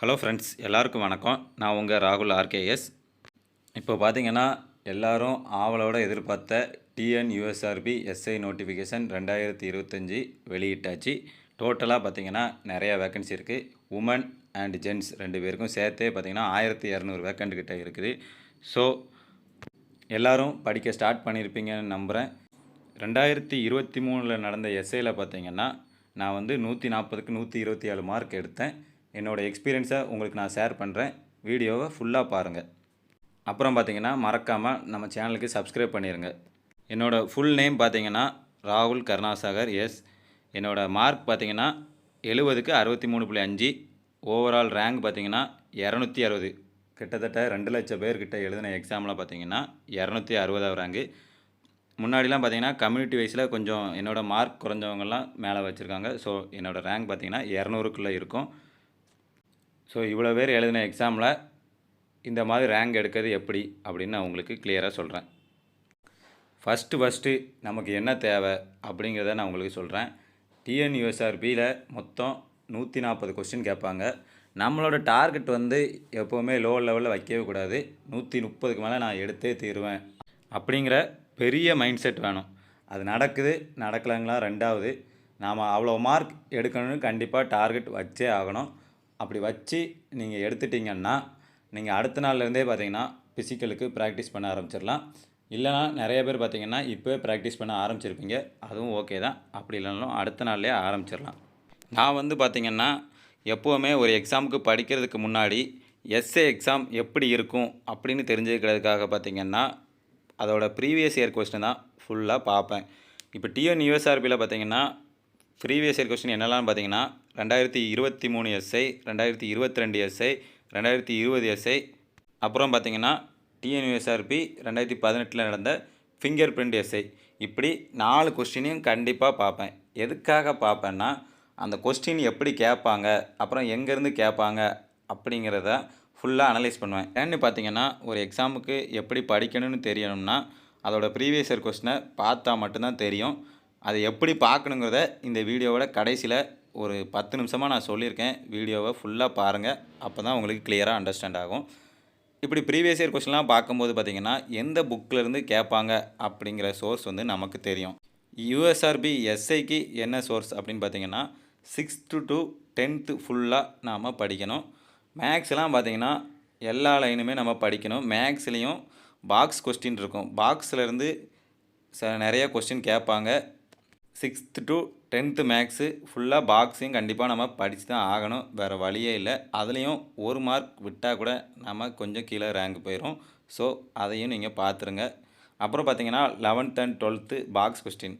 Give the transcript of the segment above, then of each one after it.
Hello friends எல்லாருக்கும் வணக்கம். நான் உங்கள் ராகுல் ஆர்கேஎஸ். இப்போ பார்த்தீங்கன்னா எல்லாரும் ஆவலோட எதிர்பார்த்த டிஎன் யூஎஸ்ஆர்பி எஸ்ஐ நோட்டிஃபிகேஷன் ரெண்டாயிரத்தி இருபத்தஞ்சி வெளியிட்டாச்சு. டோட்டலாக பார்த்தீங்கன்னா நிறையா வேக்கன்சி இருக்குது உமன் அண்ட் ஜென்ட்ஸ் ரெண்டு பேருக்கும் சேர்த்தே பார்த்தீங்கன்னா ஆயிரத்தி இரநூறு வேக்கண்ட் கிட்டே இருக்குது. ஸோ எல்லோரும் படிக்க ஸ்டார்ட் பண்ணியிருப்பீங்கன்னு நம்புகிறேன் ரெண்டாயிரத்தி இருபத்தி மூணில் நடந்த எஸ்ஐயில் பார்த்தீங்கன்னா நான் வந்து நூற்றி நாற்பதுக்கு நூற்றி இருபத்தி ஏழு மார்க் எடுத்தேன். என்னோடய எக்ஸ்பீரியன்ஸை உங்களுக்கு நான் ஷேர் பண்ணுறேன் வீடியோவை ஃபுல்லாக பாருங்கள் அப்புறம் பார்த்தீங்கன்னா மறக்காமல் நம்ம சேனலுக்கு சப்ஸ்கிரைப் பண்ணிடுங்க என்னோடய ஃபுல் நேம் பார்த்தீங்கன்னா ராகுல் கருணாசாகர் எஸ் என்னோடய மார்க் பார்த்தீங்கன்னா எழுபதுக்கு அறுபத்தி மூணு புள்ளி அஞ்சு. ஓவரால் ரேங்க் பார்த்தீங்கன்னா இரநூத்தி அறுபது. கிட்டத்தட்ட ரெண்டு லட்சம் பேர்கிட்ட எழுதின எக்ஸாமில் பார்த்தீங்கன்னா இரநூத்தி அறுபதாவது ரேங்கு முன்னாடிலாம் பார்த்தீங்கன்னா கம்யூனிட்டி வைஸில் கொஞ்சம் என்னோடய மார்க் குறைஞ்சவங்கலாம் மேலே வச்சுருக்காங்க. ஸோ என்னோடய ரேங்க் பார்த்தீங்கன்னா இரநூறுக்குள்ளே இருக்கும். ஸோ இவ்வளோ பேர் எழுதின எக்ஸாமில் இந்த மாதிரி ரேங்க் எடுக்கிறது எப்படி அப்படின்னு நான் உங்களுக்கு கிளியராக சொல்கிறேன் ஃபஸ்ட்டு ஃபஸ்ட்டு நமக்கு என்ன தேவை அப்படிங்கிறத நான் உங்களுக்கு சொல்கிறேன் டிஎன்யூஎஸ்ஆர்பியில் மொத்தம் நூற்றி நாற்பது கொஸ்டின் கேட்பாங்க. நம்மளோட டார்கெட் வந்து எப்போவுமே லோ லெவலில் வைக்கவே கூடாது. நூற்றி முப்பதுக்கு மேலே நான் எடுத்தே தீருவேன் அப்படிங்கிற பெரிய மைண்ட் செட் வேணும். அது நடக்குது நடக்கலைங்களா? ரெண்டாவது நாம் அவ்வளோ மார்க் எடுக்கணும்னு கண்டிப்பாக டார்கெட் வச்சே ஆகணும். அப்படி வச்சு நீங்கள் எடுத்துட்டிங்கன்னா நீங்கள் அடுத்த நாள்லேருந்தே பார்த்தீங்கன்னா ஃபிசிக்கலுக்கு ப்ராக்டிஸ் பண்ண ஆரம்பிச்சிடலாம் இல்லைனா நிறைய பேர் பார்த்திங்கன்னா இப்போவே ப்ராக்டிஸ் பண்ண ஆரம்பிச்சிருப்பீங்க. அதுவும் ஓகே தான். அப்படி இல்லைனாலும் அடுத்த நாள்லேயே ஆரம்பிச்சிடலாம் நான் வந்து பார்த்திங்கன்னா எப்போவுமே ஒரு எக்ஸாமுக்கு படிக்கிறதுக்கு முன்னாடி எஸ்ஏ எக்ஸாம் எப்படி இருக்கும் அப்படின்னு தெரிஞ்சுக்கிறதுக்காக பார்த்தீங்கன்னா அதோட ப்ரீவியஸ் இயர் கொஸ்டின் தான் ஃபுல்லாக பார்ப்பேன் இப்போ டிஎன் யூஎஸ்ஆர்பியில் பார்த்தீங்கன்னா ப்ரீவியஸ் இயர் கொஸ்டின் என்னெல்லாம் பார்த்தீங்கன்னா ரெண்டாயிரத்தி இருபத்தி மூணு எஸ்ஐ ரெண்டாயிரத்தி இருபத்தி ரெண்டு எஸ்ஐ ரெண்டாயிரத்தி இருபது எஸ்ஐ அப்புறம் பார்த்தீங்கன்னா டிஎன்யூஎஸ்ஆர்பி ரெண்டாயிரத்தி பதினெட்டில் நடந்த ஃபிங்கர் பிரிண்ட் எஸ்ஐ இப்படி நாலு கொஸ்டினையும் கண்டிப்பாக பார்ப்பேன். எதுக்காக பார்ப்பேன்னா அந்த கொஸ்டின் எப்படி கேட்பாங்க அப்புறம் எங்கேருந்து கேட்பாங்க அப்படிங்கிறத ஃபுல்லாக அனலைஸ் பண்ணுவேன். ஏன்னு பார்த்தீங்கன்னா ஒரு எக்ஸாமுக்கு எப்படி படிக்கணும்னு தெரியணும்னா அதோடய ப்ரீவியஸ் இயர் கொஸ்டினை பார்த்தா மட்டும்தான் தெரியும். அதை எப்படி பார்க்கணுங்கிறத இந்த வீடியோவோட கடைசியில் ஒரு பத்து நிமிஷமாக நான் சொல்லியிருக்கேன். வீடியோவை ஃபுல்லாக பாருங்கள் அப்போ தான் உங்களுக்கு கிளியராக அண்டர்ஸ்டாண்ட் ஆகும். இப்படி ப்ரீவியஸ் இயர் கொஸ்டின்லாம் பார்க்கும்போது பார்த்தீங்கன்னா எந்த புக்கிலேருந்து கேட்பாங்க அப்படிங்கிற சோர்ஸ் வந்து நமக்கு தெரியும். யூஎஸ்ஆர்பி எஸ்ஐக்கு என்ன சோர்ஸ் அப்படின்னு பார்த்தீங்கன்னா சிக்ஸ்த்து டு டென்த்து ஃபுல்லாக நாம் படிக்கணும். மேக்ஸ்லாம் பார்த்தீங்கன்னா எல்லா லைனுமே நம்ம படிக்கணும். மேக்ஸ்லேயும் பாக்ஸ் கொஸ்டின் இருக்கும். பாக்ஸ்லேருந்து ச நிறைய கொஸ்டின் கேட்பாங்க. சிக்ஸ்த்து டு டென்த்து மேக்ஸு ஃபுல்லாக பாக்ஸையும் கண்டிப்பாக நம்ம படித்து தான் ஆகணும். வேறு வழியே இல்லை. அதுலேயும் ஒரு மார்க் விட்டால் கூட நம்ம கொஞ்சம் கீழே ரேங்க் போயிடும் ஸோ அதையும் நீங்கள் பார்த்துருங்க அப்புறம் பார்த்தீங்கன்னா eleventh and twelfth box question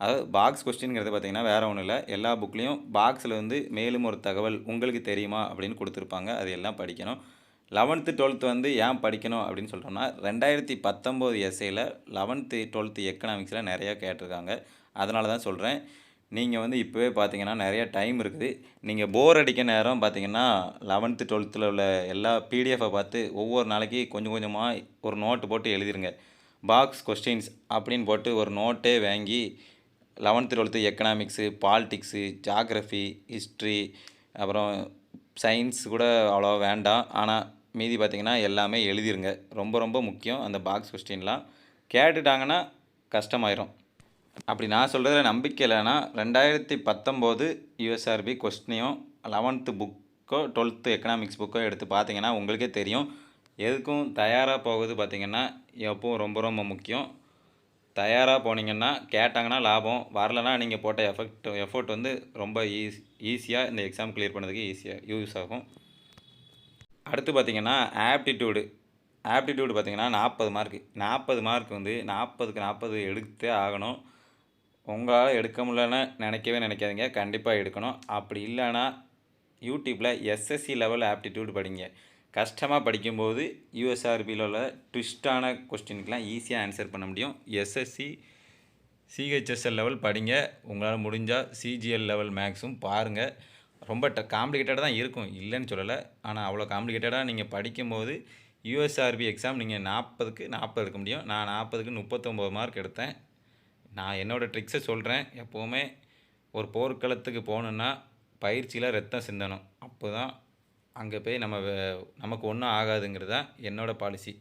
அதாவது பாக்ஸ் கொஸ்டின்ங்கிறது பார்த்தீங்கன்னா வேறு ஒன்றும் இல்லை. எல்லா புக்லேயும் பாக்ஸில் வந்து மேலும் ஒரு தகவல் உங்களுக்கு தெரியுமா அப்படின்னு கொடுத்துருப்பாங்க. அது எல்லாம் படிக்கணும். லெவன்த்து டுவெல்த்து வந்து ஏன் படிக்கணும் அப்படின்னு சொல்கிறோம்னா ரெண்டாயிரத்தி பத்தொம்போது எஸ்ஏயில் லெவன்த்து டுவெல்த்து எக்கனாமிக்ஸில் நிறையா கேட்டிருக்காங்க. அதனால தான் சொல்கிறேன் நீங்கள் வந்து இப்போவே பார்த்தீங்கன்னா நிறைய டைம் இருக்குது. நீங்கள் போர் அடிக்க நேரம் பார்த்தீங்கன்னா லெவன்த்து டுவெல்த்தில் உள்ள எல்லா பிடிஎஃபை பார்த்து ஒவ்வொரு நாளைக்கு கொஞ்சம் கொஞ்சமாக ஒரு நோட்டு போட்டு எழுதிருங்க. பாக்ஸ் கொஸ்டின்ஸ் அப்படின்னு போட்டு ஒரு நோட்டே வாங்கி eleventh twelfth economics politics geography history அப்புறம் சயின்ஸ் கூட அவ்வளோ வேண்டாம். ஆனால் மீதி பார்த்திங்கன்னா எல்லாமே எழுதிருங்க. ரொம்ப ரொம்ப முக்கியம் அந்த பாக்ஸ் கொஸ்டின்லாம் கேட்டுட்டாங்கன்னா கஷ்டமாயிரும். அப்படி நான் சொல்கிறதுல நம்பிக்கை இல்லைன்னா ரெண்டாயிரத்தி பத்தொம்போது யூஎஸ்ஆர்பி கொஸ்டினையும் லெவன்த்து புக்கோ டுவெல்த்து எக்கனாமிக்ஸ் புக்கோ எடுத்து பார்த்தீங்கன்னா உங்களுக்கே தெரியும். எதுக்கும் தயாராக போகுது பார்த்திங்கன்னா எப்பவும் ரொம்ப ரொம்ப முக்கியம். தயாராக போனீங்கன்னா கேட்டாங்கன்னா லாபம். வரலன்னா நீங்கள் போட்ட எஃபெக்ட் எஃபோர்ட் வந்து ரொம்ப ஈஸி ஈஸியாக இந்த எக்ஸாம் கிளியர் பண்ணதுக்கு ஈஸியாக யூஸ் ஆகும். அடுத்து பார்த்திங்கன்னா ஆப்டிடியூடு ஆப்டிடியூடு பார்த்திங்கன்னா நாற்பது மார்க்கு நாற்பது மார்க் வந்து நாற்பதுக்கு நாற்பது எடுத்தே ஆகணும். உங்களால் எடுக்க முடியலன்னு நினைக்கவே நினைக்காதீங்க. கண்டிப்பாக எடுக்கணும். அப்படி இல்லைன்னா யூடியூப்பில் எஸ்எஸ்சி லெவல் ஆப்டிடியூட் படிங்க. கஷ்டமாக படிக்கும்போது யூஎஸ்ஆர்பியில் உள்ள ட்விஸ்டான கொஸ்டினுக்கெலாம் ஈஸியாக ஆன்சர் பண்ண முடியும். எஸ்எஸ்சி சிஹெச்எஸ்எல் லெவல் படிங்க. உங்களால் முடிஞ்சால் சிஜிஎல் லெவல் மேக்ஸும் பாருங்கள் ரொம்ப ட காம்ப்ளிகேட்டடாக தான் இருக்கும். இல்லைன்னு சொல்லலை. ஆனால் அவ்வளோ காம்ப்ளிகேட்டடாக நீங்கள் படிக்கும்போது யூஎஸ்ஆர்பி எக்ஸாம் நீங்கள் நாற்பதுக்கு நாற்பது எடுக்க முடியும். நான் நாற்பதுக்கு முப்பத்தொம்போது மார்க் எடுத்தேன். நான் என்னோடய ட்ரிக்ஸை சொல்கிறேன் எப்போவுமே ஒரு போர்க்களத்துக்கு போகணுன்னா பயிற்சியில் ரத்தம் சிந்தணும். அப்போ தான் அங்கே போய் நம்ம நமக்கு ஒன்றும் ஆகாதுங்கிறது தான் என்னோடய பாலிசி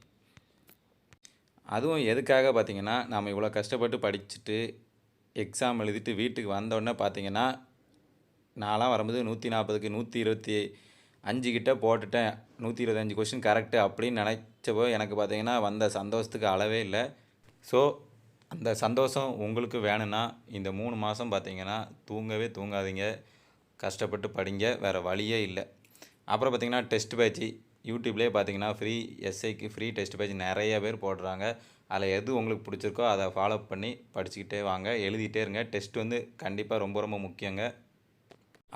அதுவும் எதுக்காக பார்த்திங்கன்னா நம்ம இவ்வளோ கஷ்டப்பட்டு படிச்சுட்டு எக்ஸாம் எழுதிட்டு வீட்டுக்கு வந்தோடனே பார்த்தீங்கன்னா நான்லாம் வரும்போது நூற்றி நாற்பதுக்கு நூற்றி இருபத்தி அஞ்சு கிட்டே போட்டுட்டேன். நூற்றி இருபத்தஞ்சு கொஷின் கரெக்டு அப்படின்னு நினச்சப்போ எனக்கு பார்த்தீங்கன்னா வந்த சந்தோஷத்துக்கு அளவே இல்லை. ஸோ அந்த சந்தோஷம் உங்களுக்கு வேணும்னா இந்த மூணு மாதம் பார்த்தீங்கன்னா தூங்கவே தூங்காதீங்க. கஷ்டப்பட்டு படிங்க வேறு வழியே இல்லை. அப்புறம் பார்த்தீங்கன்னா டெஸ்ட் பேட்ச் யூடியூப்லேயே பார்த்தீங்கன்னா ஃப்ரீ எஸ்ஐக்கு ஃப்ரீ டெஸ்ட் பேட்ச் நிறைய பேர் போடுறாங்க. அதில் எது உங்களுக்கு பிடிச்சிருக்கோ அதை ஃபாலோ பண்ணி படிச்சுக்கிட்டே வாங்க. எழுதிட்டே இருங்க. டெஸ்ட் வந்து கண்டிப்பாக ரொம்ப ரொம்ப முக்கியங்க.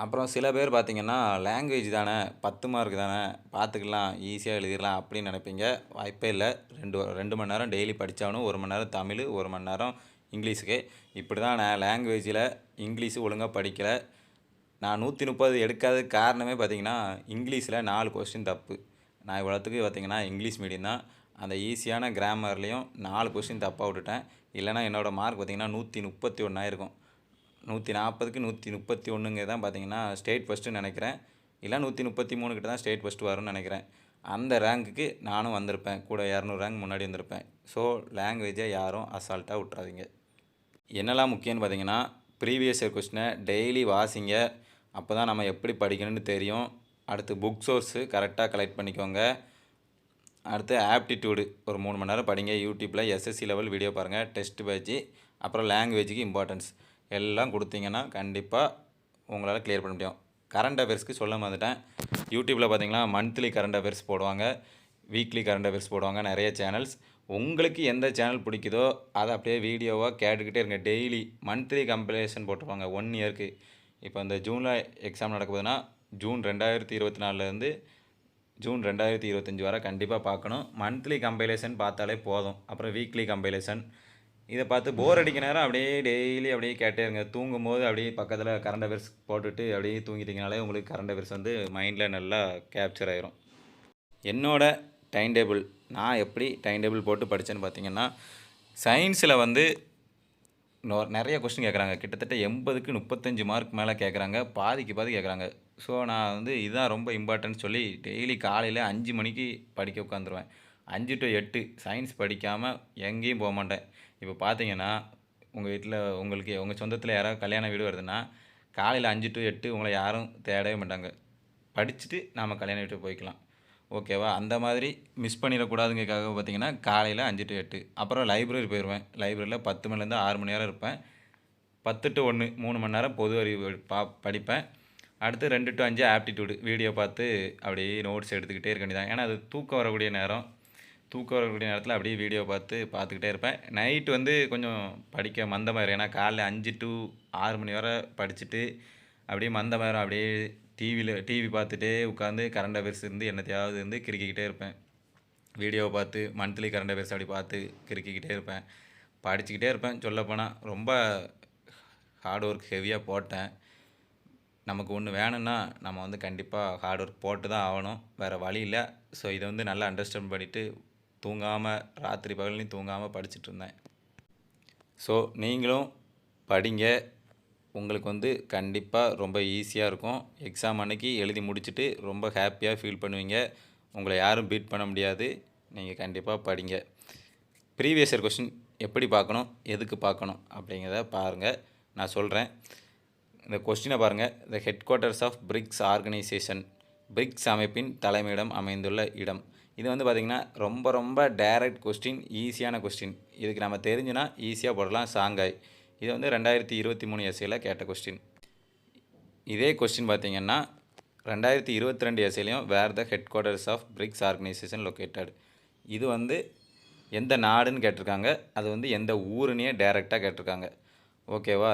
அப்புறம் சில பேர் பார்த்தீங்கன்னா லாங்குவேஜ் தானே பத்து மார்க் தானே பார்த்துக்கலாம் ஈஸியாக எழுதிடலாம் அப்படின்னு நினைப்பீங்க. வாய்ப்பே இல்லை. ரெண்டு ரெண்டு மணி நேரம் டெய்லி படித்தாலும் ஒரு மணி நேரம் தமிழ் ஒரு மணி நேரம் இங்கிலீஷுக்கு. இப்படி தான் நான் லாங்குவேஜில் இங்கிலீஷு ஒழுங்காக படிக்கலை. நான் நூற்றி முப்பது எடுக்காத காரணமே பார்த்தீங்கன்னா இங்கிலீஷில் நாலு கொஸ்டின் தப்பு. நான் இவ்வளோத்துக்கு பார்த்தீங்கன்னா இங்கிலீஷ் மீடியம் தான். அந்த ஈஸியான கிராமர்லேயும் நாலு கொஸ்டின் தப்பாக விட்டுட்டேன். இல்லைனா என்னோடய மார்க் பார்த்தீங்கன்னா நூற்றி முப்பத்தி ஒன்றாயிருக்கும் நூற்றி நாற்பதுக்கு நூற்றி முப்பத்தி ஒன்றுங்க தான் பார்த்தீங்கன்னா ஸ்டேட் ஃபஸ்ட்டுன்னு நினைக்கிறேன். இல்லை நூற்றி முப்பத்தி மூணு கிட்ட தான் ஸ்டேட் ஃபஸ்ட்டு வரும்னு நினைக்கிறேன். அந்த ரேங்க்குக்கு நானும் வந்திருப்பேன். கூட இரநூறு ரேங்க் முன்னாடி வந்திருப்பேன். ஸோ லாங்குவேஜை யாரும் அசால்ட்டாக விட்றாதீங்க என்னெல்லாம் முக்கியம்னு பார்த்தீங்கன்னா ப்ரீவியஸ் இயர் கொஸ்டினை டெய்லி வாசிங்க. அப்போ தான் நம்ம எப்படி படிக்கணும்னு தெரியும். அடுத்து புக் சோர்ஸு கரெக்டாக கலெக்ட் பண்ணிக்கோங்க. அடுத்து ஆப்டிடியூடு ஒரு மூணு மணி நேரம் படிங்க. யூடியூப்பில் எஸ்எஸ்சி லெவல் வீடியோ பாருங்கள் டெஸ்ட் பேட்ச் அப்புறம் லாங்குவேஜுக்கு இம்பார்ட்டன்ஸ் எல்லாம் கொடுத்தீங்கன்னா கண்டிப்பாக உங்களால் க்ளியர் பண்ண முடியும். கரண்ட் அஃபேர்ஸ்க்கு சொல்ல மறந்துட்டேன் யூடியூப்பில் பார்த்தீங்கன்னா மந்த்லி கரண்ட் அஃபேர்ஸ் போடுவாங்க வீக்லி கரண்ட் அஃபேர்ஸ் போடுவாங்க நிறைய சேனல்ஸ் உங்களுக்கு எந்த சேனல் பிடிக்குதோ அதை அப்படியே வீடியோவாக கேட்டுக்கிட்டே இருங்க. டெய்லி மந்த்லி கம்பலேஷன் போட்டுருவாங்க ஒன் இயர்க்கு இப்போ இந்த ஜூனில் எக்ஸாம் நடக்குதுன்னா ஜூன் ரெண்டாயிரத்தி இருபத்தி நாலுலேருந்து ஜூன் ரெண்டாயிரத்தி இருபத்தஞ்சி வரை கண்டிப்பாக பார்க்கணும். மந்த்லி கம்பைலேஷன் பார்த்தாலே போதும். அப்புறம் வீக்லி கம்பைலேஷன் இதை பார்த்து போர் அடிக்க நேரம் அப்படியே டெய்லி அப்படியே கேட்டே இருங்க. தூங்கும் போது அப்படியே பக்கத்தில் கரண்ட் அஃபேர்ஸ் போட்டுட்டு அப்படியே தூங்கிட்டீங்கனாலே உங்களுக்கு கரண்ட் அஃபேர்ஸ் வந்து மைண்டில் நல்லா கேப்சர் ஆயிரும். என்னோட டைம் டேபிள் நான் எப்படி டைம் டேபிள் போட்டு படித்தேன்னு பார்த்தீங்கன்னா சயின்ஸில் வந்து நோ நிறைய கொஸ்டின் கேட்குறாங்க கிட்டத்தட்ட எண்பதுக்கு முப்பத்தஞ்சு மார்க் மேலே கேட்குறாங்க பாதிக்கு பாதி கேட்குறாங்க ஸோ நான் வந்து இதுதான் ரொம்ப இம்பார்ட்டன்ட் சொல்லி டெய்லி காலையில் அஞ்சு மணிக்கு படிக்க உட்காந்துருவேன் அஞ்சு டு எட்டு சயின்ஸ் படிக்காமல் எங்கேயும் போக மாட்டேன். இப்போ பார்த்தீங்கன்னா உங்கள் வீட்டில் உங்களுக்கு உங்கள் சொந்தத்தில் யாராவது கல்யாண வீடு வருதுன்னா காலையில் அஞ்சு டு எட்டு உங்களை யாரும் தேடவே மாட்டாங்க. படிச்சுட்டு நாம் கல்யாண வீட்டுக்கு போய்க்கலாம். ஓகேவா அந்த மாதிரி மிஸ் பண்ணிடக்கூடாதுங்கிறதுக்காக பார்த்தீங்கன்னா காலையில் அஞ்சு டு எட்டு. அப்புறம் லைப்ரரி போயிடுவேன் லைப்ரரியில் பத்து மணிலேருந்து ஆறு மணி நேரம் இருப்பேன். பத்து டு ஒன்று மூணு மணி நேரம் பொது அறிவு பா படிப்பேன். அடுத்து ரெண்டு டு அஞ்சு ஆப்டிடியூடு வீடியோ பார்த்து அப்படியே நோட்ஸ் எடுத்துக்கிட்டே இருக்க வேண்டியதான் ஏன்னா அது தூக்கம் வரக்கூடிய நேரம். தூக்கம் வரக்கூடிய நேரத்தில் அப்படியே வீடியோ பார்த்து பார்த்துக்கிட்டே இருப்பேன். நைட் வந்து கொஞ்சம் படிக்க மந்தமாயிரும் ஏன்னா காலைல அஞ்சு டு ஆறு மணி வரை படிச்சுட்டு அப்படியே மந்தமாயிரும் அப்படியே டிவியில் டிவி பார்த்துட்டே உட்காந்து கரண்ட் அஃபேர்ஸ் இருந்து என்னத்தையாவது இருந்து கிறுக்கிக்கிட்டே இருப்பேன். வீடியோ பார்த்து மந்த்லி கரண்ட் அஃபேர்ஸ் அப்படி பார்த்து கிறுக்கிக்கிட்டே இருப்பேன். படிச்சுக்கிட்டே இருப்பேன். சொல்லப்போனால் ரொம்ப ஹார்ட் ஒர்க் ஹெவியாக போட்டேன். நமக்கு ஒன்று வேணும்னா நம்ம வந்து கண்டிப்பாக ஹார்ட் ஒர்க் போட்டு தான் ஆகணும். வேறு வழி இல்லை. ஸோ இதை வந்து நல்லா அண்டர்ஸ்டாண்ட் பண்ணிவிட்டு தூங்காமல் ராத்திரி பகல்லையும் தூங்காமல் படிச்சுட்டு இருந்தேன் ஸோ நீங்களும் படிங்க. உங்களுக்கு வந்து கண்டிப்பாக ரொம்ப ஈஸியாக இருக்கும். எக்ஸாம் அன்னைக்கு எழுதி முடிச்சுட்டு ரொம்ப ஹாப்பியாக ஃபீல் பண்ணுவீங்க. உங்களை யாரும் பீட் பண்ண முடியாது. நீங்கள் கண்டிப்பாக படிங்க. ப்ரீவியஸ் இயர் கொஸ்டின் எப்படி பார்க்கணும்? எதுக்கு பார்க்கணும்? அப்படிங்கிறத பாருங்கள் நான் சொல்கிறேன் இந்த கொஸ்டினை பாருங்கள் the headquarters of BRICS organisation BRICS அமைப்பின் தலைமையிடம் அமைந்துள்ள இடம். இது வந்து பார்த்திங்கன்னா ரொம்ப ரொம்ப டைரக்ட் கொஸ்டின் ஈஸியான கொஸ்டின் இதுக்கு நம்ம தெரிஞ்சுனா ஈஸியாக போடலாம் சாங்காய் இது வந்து ரெண்டாயிரத்தி இருபத்தி மூணு எஸ்ஐயில் கேட்ட கொஸ்டின் இதே கொஸ்டின் பார்த்தீங்கன்னா ரெண்டாயிரத்தி இருபத்தி ரெண்டு எஸ்ஐலையும் where the headquarters of BRICS organisation located இது வந்து எந்த நாடுன்னு கேட்டிருக்காங்க. அது வந்து எந்த ஊருன்னே டைரெக்டாக கேட்டிருக்காங்க. ஓகேவா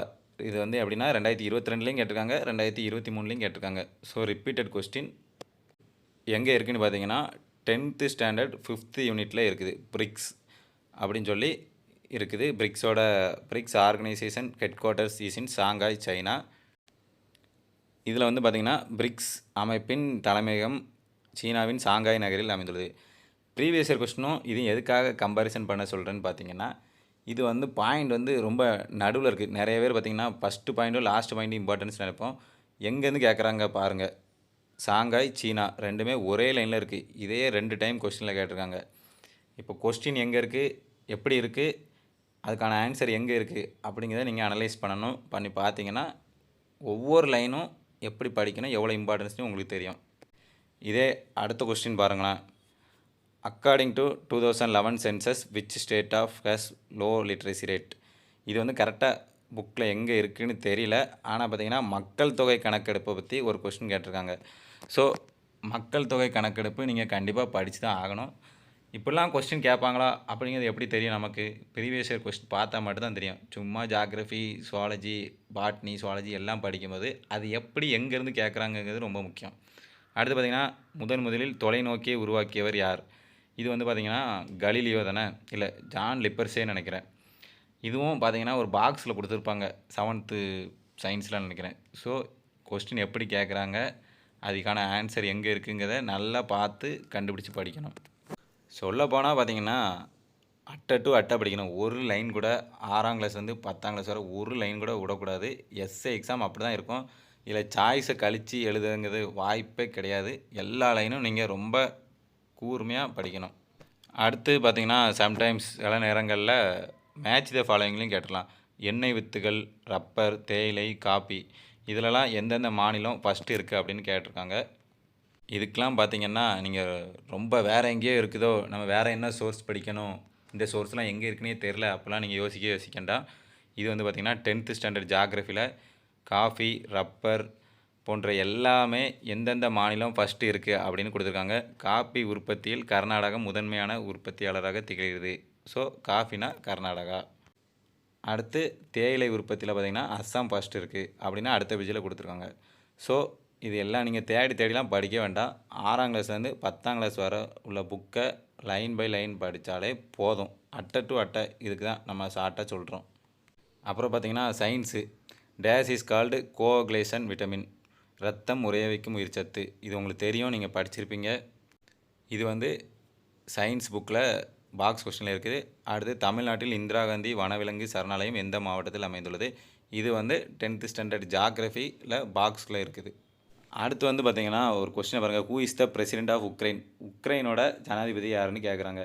இது வந்து எப்படின்னா ரெண்டாயிரத்தி இருபத்தி ரெண்டுலேயும் கேட்டிருக்காங்க ரெண்டாயிரத்தி இருபத்தி மூணுலேயும் கேட்டிருக்காங்க. ஸோ ரிப்பீட்டட் கொஸ்டின் எங்கே இருக்குன்னு பார்த்தீங்கன்னா டென்த்து ஸ்டாண்டர்ட் ஃபிஃப்த்து யூனிட்டில் இருக்குது. பிரிக்ஸ் அப்படின்னு சொல்லி இருக்குது. பிரிக்ஸோட BRICS organisation headquarters is in Shanghai China இதில் வந்து பார்த்திங்கன்னா பிரிக்ஸ் அமைப்பின் தலைமையகம் சீனாவின் சாங்காய் நகரில் அமைந்துள்ளது. ப்ரீவியஸ் இயர் கொஸ்டினும் இது எதுக்காக கம்பேரிசன் பண்ண சொல்கிறேன்னு பார்த்தீங்கன்னா இது வந்து பாயிண்ட் வந்து ரொம்ப நடுவில் இருக்குது நிறைய பேர் பார்த்தீங்கன்னா ஃபஸ்ட்டு பாயிண்ட்டும் லாஸ்ட் பாயிண்ட்டும் இம்பார்ட்டன்ஸ் நினைப்போம். எங்கேருந்து கேட்குறாங்க பாருங்கள் சாங்காய் சீனா ரெண்டுமே ஒரே லைனில் இருக்குது இதே ரெண்டு டைம் கொஸ்டினில் கேட்டிருக்காங்க. இப்போ கொஸ்டின் எங்கே இருக்குது எப்படி இருக்குது அதுக்கான ஆன்சர் எங்கே இருக்குது அப்படிங்கிறத நீங்கள் அனலைஸ் பண்ணணும். பண்ணி பார்த்தீங்கன்னா ஒவ்வொரு லைனும் எப்படி படிக்கணும் எவ்வளோ இம்பார்ட்டன்ஸ்னு உங்களுக்கு தெரியும். இதே அடுத்த கொஸ்டின் பாருங்களேன். According to two thousand eleven census which state of has low literacy rate இது வந்து கரெக்டாக புக்கில் எங்கே இருக்குதுன்னு தெரியல. ஆனால் பார்த்தீங்கன்னா மக்கள் தொகை கணக்கெடுப்பை பற்றி ஒரு கொஸ்டின் கேட்டிருக்காங்க. ஸோ மக்கள் தொகை கணக்கெடுப்பு நீங்கள் கண்டிப்பாக படித்து தான் ஆகணும். இப்படிலாம் கொஸ்டின் கேட்பாங்களா? அப்படிங்கிறது எப்படி தெரியும் நமக்கு? ப்ரீவியஸ் இயர் கொஸ்டின் பார்த்தா மட்டும்தான் தெரியும். சும்மா ஜாகிரஃபி சுவாலஜி பாட்னி சுவாலஜி எல்லாம் படிக்கும்போது அது எப்படி எங்கேருந்து கேட்குறாங்கங்கிறது ரொம்ப முக்கியம். அடுத்து பார்த்திங்கன்னா முதன் முதலில் தொலைநோக்கியை உருவாக்கியவர் யார்? இது வந்து பார்த்திங்கன்னா கலிலியோ தானே? இல்லை ஜான் லிப்பர்ஸே நினைக்கிறேன். இதுவும் பார்த்தீங்கன்னா ஒரு பாக்ஸில் கொடுத்துருப்பாங்க. செவன்த்து சயின்ஸில் நினைக்கிறேன். ஸோ கொஸ்டின் எப்படி கேட்குறாங்க? அதுக்கான ஆன்சர் எங்கே இருக்குங்கிறத நல்லா பார்த்து கண்டுபிடிச்சி படிக்கணும். சொல்ல போனால் பார்த்தீங்கன்னா அட்டை டு அட்டை படிக்கணும். ஒரு லைன் கூட ஆறாம் கிளாஸ்லேருந்து பத்தாம் கிளாஸ் வரை ஒரு லைன் கூட விடக்கூடாது. எஸ்ஏ எக்ஸாம் அப்படி தான் இருக்கும். இதில் சாய்ஸை கழித்து எழுதுங்கிறது வாய்ப்பே கிடையாது. எல்லா லைனும் நீங்கள் ரொம்ப கூர்மையாக படிக்கணும். அடுத்து பார்த்தீங்கன்னா சம்டைம்ஸ் சில நேரங்களில் மேட்ச் த ஃபாலோயிங்லையும் கேட்டுடலாம் எண்ணெய் வித்துகள் ரப்பர் தேயிலை காப்பி இதிலலாம் எந்தெந்த மாநிலம் ஃபஸ்ட்டு இருக்குது அப்படின்னு கேட்டிருக்காங்க. இதுக்கெலாம் பார்த்தீங்கன்னா நீங்கள் ரொம்ப வேறு எங்கேயோ இருக்குதோ நம்ம வேறு என்ன சோர்ஸ் படிக்கணும் இந்த சோர்ஸ்லாம் எங்கே இருக்குன்னே தெரில அப்போல்லாம் நீங்கள் யோசிக்க யோசிக்கண்டா. இது வந்து பார்த்திங்கன்னா டென்த்து ஸ்டாண்டர்ட் ஜாகிரஃபியில் காஃபி ரப்பர் போன்ற எல்லாமே எந்தெந்த மாநிலம் ஃபஸ்ட்டு இருக்குது அப்படின்னு கொடுத்துருக்காங்க. காஃபி உற்பத்தியில் கர்நாடகம் முதன்மையான உற்பத்தியாளராக திகழ்கிறது. ஸோ காஃபினா கர்நாடகா. அடுத்து தேயிலை உற்பத்தியில் பார்த்திங்கன்னா அஸ்ஸாம் ஃபஸ்ட் இருக்குது அப்படின்னா அடுத்த பேஜில் கொடுத்துருக்காங்க. ஸோ இது எல்லாம் நீங்கள் தேடி தேடிலாம் படிக்க வேண்டாம். ஆறாம் கிளாஸ்லேருந்து பத்தாம் கிளாஸ் வர உள்ள புக்கை லைன் பை லைன் படித்தாலே போதும். அட்டை டு அட்டை இதுக்கு தான் நம்ம ஷார்ட்டாக சொல்கிறோம் அப்புறம் பார்த்தீங்கன்னா science this is called coagulation vitamin ரத்தம் உறைய வைக்கும் உயிர்ச்சத்து இது உங்களுக்கு தெரியும் நீங்கள் படிச்சிருப்பீங்க. இது வந்து சயின்ஸ் புக்கில் பாக்ஸ் கொஸ்டினில் இருக்குது. அடுத்து தமிழ்நாட்டில் இந்திரா காந்தி வனவிலங்கு சரணாலயம் எந்த மாவட்டத்தில் அமைந்துள்ளது? இது வந்து டென்த்து ஸ்டாண்டர்ட் ஜாகிரஃபியில் பாக்ஸில் இருக்குது. அடுத்து வந்து பார்த்திங்கன்னா ஒரு கொஸ்டினை பாருங்கள் who is the president of Ukraine உக்ரைனோட ஜனாதிபதி யாருன்னு கேட்குறாங்க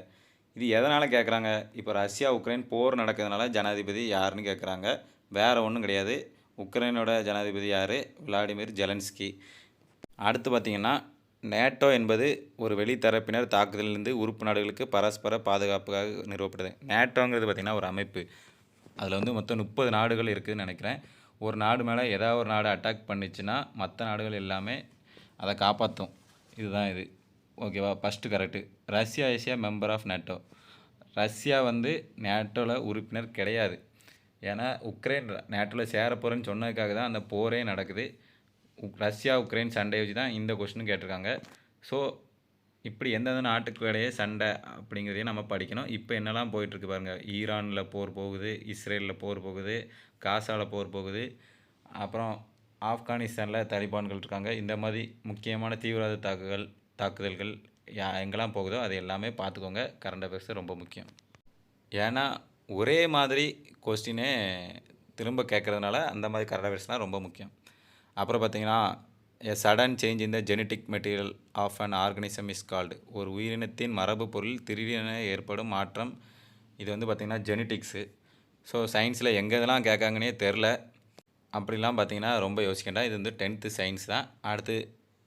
இது எதனால் கேட்குறாங்க இப்போ ரஷ்யா உக்ரைன் போர் நடக்கிறதுனால ஜனாதிபதி யாருன்னு கேட்குறாங்க வேறு ஒன்றும் கிடையாது. உக்ரைனோட ஜனாதிபதி யார்? Vladimir Zelensky. அடுத்து பார்த்திங்கன்னா நேட்டோ என்பது ஒரு வெளித்தரப்பினர் தாக்குதலிலிருந்து உறுப்பு நாடுகளுக்கு பரஸ்பர பாதுகாப்புக்காக நிறுவப்படுது நேட்டோங்கிறது பார்த்திங்கன்னா ஒரு அமைப்பு. அதில் வந்து மொத்தம் முப்பது நாடுகள் இருக்குதுன்னு நினைக்கிறேன். ஒரு நாடு மேலே ஏதாவது ஒரு நாடு அட்டாக் பண்ணிச்சுன்னா மற்ற நாடுகள் எல்லாமே அதை காப்பாற்றும் இதுதான் இது. ஓகேவா first correct Russia Asia member of NATO Russia வந்து நேட்டோவில் உறுப்பினர் கிடையாது. ஏன்னா உக்ரைன் நேட்டோவில் சேர போகிறேன்னு சொன்னதுக்காக தான் அந்த போரே நடக்குது. ரஷ்யா உக்ரைன் சண்டையை வச்சு தான் இந்த கொஸ்டின் கேட்டிருக்காங்க. ஸோ இப்படி எந்தெந்த நாட்டுக்கு இடையே சண்டை அப்படிங்கிறதையும் நம்ம படிக்கணும். இப்போ என்னெல்லாம் போயிட்டுருக்கு பாருங்கள் ஈரானில் போர் போகுது இஸ்ரேலில் போர் போகுது காசாவில் போர் போகுது அப்புறம் ஆப்கானிஸ்தானில் தலிபான்கள் இருக்காங்க. இந்த மாதிரி முக்கியமான தீவிரவாத தாக்குதல் தாக்குதல்கள் யா எங்கெல்லாம் போகுதோ அது எல்லாமே பார்த்துக்கோங்க. கரண்ட் அஃபேர்ஸ் ரொம்ப முக்கியம். ஏன்னா ஒரே மாதிரி கொஸ்டினே திரும்ப கேட்குறதுனால அந்த மாதிரி கரண்ட் அஃபேர்ஸ்லாம் ரொம்ப முக்கியம். அப்புறம் பார்த்தீங்கன்னா a sudden change in the genetic material of an organism is called ஒரு உயிரினத்தின் மரபு பொருள் திடீரென ஏற்படும் மாற்றம். இது வந்து பார்த்திங்கன்னா ஜெனட்டிக்ஸு ஸோ சயின்ஸில் எங்கே இதெல்லாம் கேட்காங்கன்னே தெரில. அப்படிலாம் பார்த்தீங்கன்னா ரொம்ப யோசிக்கண்டா இது வந்து டென்த்து சயின்ஸ் தான். அடுத்து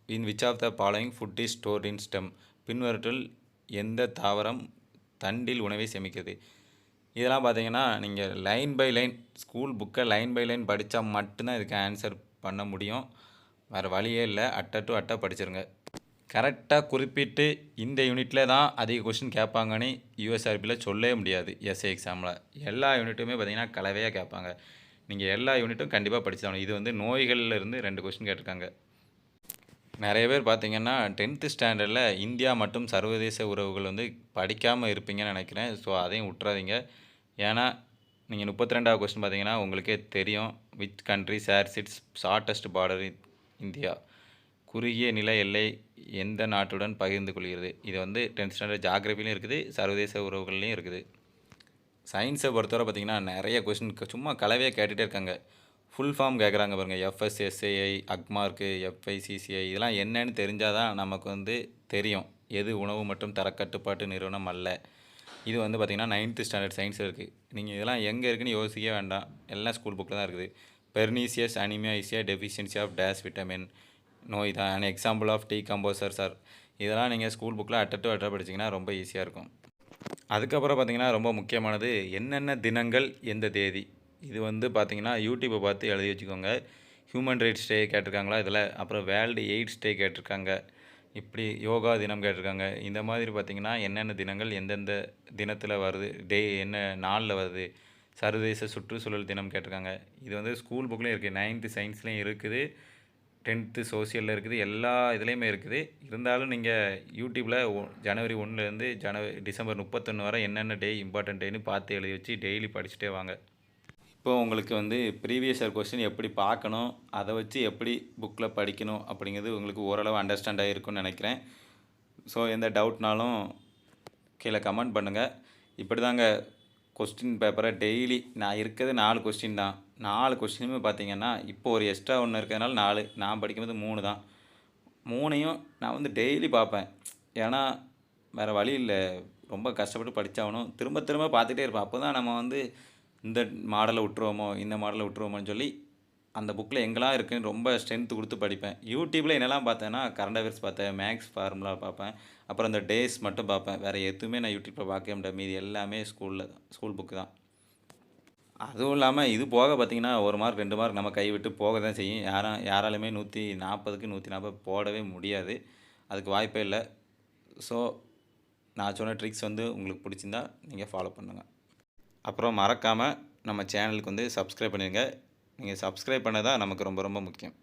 in which of the following food is stored in stem பின்வரட்டில் எந்த தாவரம் தண்டில் உணவை சேமிக்கிறது? இதெல்லாம் பார்த்தீங்கன்னா நீங்கள் லைன் பை லைன் ஸ்கூல் புக்கை லைன் பை லைன் படித்தா மட்டும்தான் இதுக்கு ஆன்சர் பண்ண முடியும். வேறு வழியே இல்லை. அட்டை டு அட்டை படிச்சிருங்க. கரெக்டாக குறிப்பிட்டு இந்த யூனிட்டில் தான் அதிக கொஷின் கேட்பாங்கன்னு யூஎஸ்ஆர்பியில் சொல்லவே முடியாது. எஸ்ஏ எக்ஸாமில் எல்லா யூனிட்டுமே பார்த்தீங்கன்னா கலவையாக கேட்பாங்க. நீங்கள் எல்லா யூனிட்டும் கண்டிப்பாக படிச்சாகணும் இது வந்து நோய்களில் இருந்து ரெண்டு கொஷின் கேட்டிருக்காங்க. நிறைய பேர் பார்த்தீங்கன்னா டென்த்து ஸ்டாண்டர்டில் இந்தியா மற்றும் சர்வதேச உறவுகள் வந்து படிக்காமல் இருப்பீங்கன்னு நினைக்கிறேன். ஸோ அதையும் விட்றாதீங்க ஏன்னா நீங்கள் முப்பத்தி ரெண்டாவது கொஸ்டின் பார்த்தீங்கன்னா உங்களுக்கே தெரியும். Which country share its shortest border India குறுகிய நில எல்லை எந்த நாட்டுடன் பகிர்ந்து கொள்கிறது? இது வந்து டென்த் ஸ்டாண்டர்ட் ஜாகிரபிலையும் இருக்குது சர்வதேச உறவுகள்லையும் இருக்குது. சயின்ஸை பொறுத்தவரை பார்த்திங்கன்னா நிறைய கொஸ்டின் சும்மா கலவையாக கேட்டுகிட்டே இருக்காங்க. ஃபுல் ஃபார்ம் கேட்குறாங்க பாருங்கள் எஃப்எஸ்எஸ்ஏஐ அக்மார்க்கு எஃப்ஐசிசிஐ இதெல்லாம் என்னன்னு தெரிஞ்சால் தான் நமக்கு வந்து தெரியும். எது உணவு மற்றும் தரக்கட்டுப்பாட்டு நிறுவனம் அல்ல. இது வந்து பார்த்திங்கன்னா நைன்த்து ஸ்டாண்டர்ட் சயின்ஸ் இருக்குது நீங்கள் இதெல்லாம் எங்கே இருக்குன்னு யோசிக்கவே வேண்டாம். எல்லாம் ஸ்கூல் புக்கில் தான் இருக்குது. Pernicious anaemia is a deficiency of this vitamin நோய் தான் an example of decomposer sir இதெல்லாம் நீங்கள் ஸ்கூல் புக்கில் அட்டட்டு அட்ட படிச்சிங்கன்னா ரொம்ப ஈஸியாக இருக்கும். அதுக்கப்புறம் பார்த்தீங்கன்னா ரொம்ப முக்கியமானது என்னென்ன தினங்கள் எந்த தேதி? இது வந்து பார்த்திங்கன்னா யூடியூப்பை பார்த்து எழுதி வச்சுக்கோங்க. ஹியூமன் ரைட்ஸ் டே கேட்டிருக்காங்களா? இதில் அப்புறம் வேர்ல்டு எய்ட்ஸ் டே கேட்டிருக்காங்க. இப்படி யோகா தினம் கேட்டிருக்காங்க. இந்த மாதிரி பார்த்தீங்கன்னா என்னென்ன தினங்கள் எந்தெந்த தினத்தில் வருது டே என்ன நாளில் வருது சர்வதேச சுற்றுச்சூழல் தினம் கேட்டிருக்காங்க. இது வந்து ஸ்கூல் புக்லேயும் இருக்குது நைன்த்து சயின்ஸ்லேயும் இருக்குது. டென்த்து சோசியலில் இருக்குது. எல்லா இதுலேயுமே இருக்குது. இருந்தாலும் நீங்கள் யூடியூப்பில் ஜனவரி ஒன்றுலேருந்து ஜனவரி டிசம்பர் முப்பத்தொன்று வரை என்னென்ன டே இம்பார்ட்டன்ட் டேன்னு பார்த்து எழுதி வச்சு டெய்லி படிச்சுட்டே வாங்க. இப்போ உங்களுக்கு வந்து ப்ரீவியஸ் இயர் கொஸ்டின் எப்படி பார்க்கணும்? அதை வச்சு எப்படி புக்கில் படிக்கணும் அப்படிங்கிறது உங்களுக்கு ஓரளவு அண்டர்ஸ்டாண்ட் ஆகிருக்கும்னு நினைக்கிறேன். ஸோ எந்த டவுட்னாலும் கீழே கமெண்ட் பண்ணுங்கள் இப்படி தாங்க கொஸ்டின் பேப்பரை டெய்லி நான் இருக்கிறது நாலு கொஸ்டின் தான். நாலு கொஸ்டினுமே பார்த்தீங்கன்னா இப்போ ஒரு எக்ஸ்ட்ரா ஒன்று இருக்கிறதுனால நாலு. நான் படிக்கும்போது மூணு தான். மூணையும் நான் வந்து டெய்லி பார்ப்பேன். ஏன்னா வேறு வழி இல்லை. ரொம்ப கஷ்டப்பட்டு படித்தாகணும் திரும்ப திரும்ப பார்த்துட்டே இருப்பேன். அப்போ தான் நம்ம வந்து இந்த மாடலை விட்டுருவோமோ இந்த மாடலை விட்டுருவோமோன்னு சொல்லி அந்த புக்கில் எங்கெல்லாம் இருக்குன்னு ரொம்ப ஸ்ட்ரென்த் கொடுத்து படிப்பேன். யூடியூப்பில் என்னெல்லாம் பார்த்தேன்னா கரண்ட் அஃபேர்ஸ் பார்த்தேன் மேக்ஸ் ஃபார்முலா பார்ப்பேன் அப்புறம் இந்த டேஸ் மட்டும் பார்ப்பேன். வேறு எதுவுமே நான் யூடியூப்பில் பார்க்க முடியாது மீதி எல்லாமே ஸ்கூலில் ஸ்கூல் புக்கு தான். அதுவும் இல்லாமல் இது போக பார்த்தீங்கன்னா ஒரு மார்க் ரெண்டு மார்க் நம்ம கைவிட்டு போக தான் செய்யும். யாரும் யாராலுமே நூற்றி நாற்பதுக்கு நூற்றி நாற்பது போடவே முடியாது. அதுக்கு வாய்ப்பே இல்லை. ஸோ நான் சொன்ன ட்ரிக்ஸ் வந்து உங்களுக்கு பிடிச்சிருந்தா நீங்கள் ஃபாலோ பண்ணுங்கள் அப்புறம் மறக்காமல் நம்ம சேனலுக்கு வந்து சப்ஸ்கிரைப் பண்ணிடுங்க நீங்கள் சப்ஸ்கிரைப் பண்ணதான் நமக்கு ரொம்ப ரொம்ப முக்கியம்.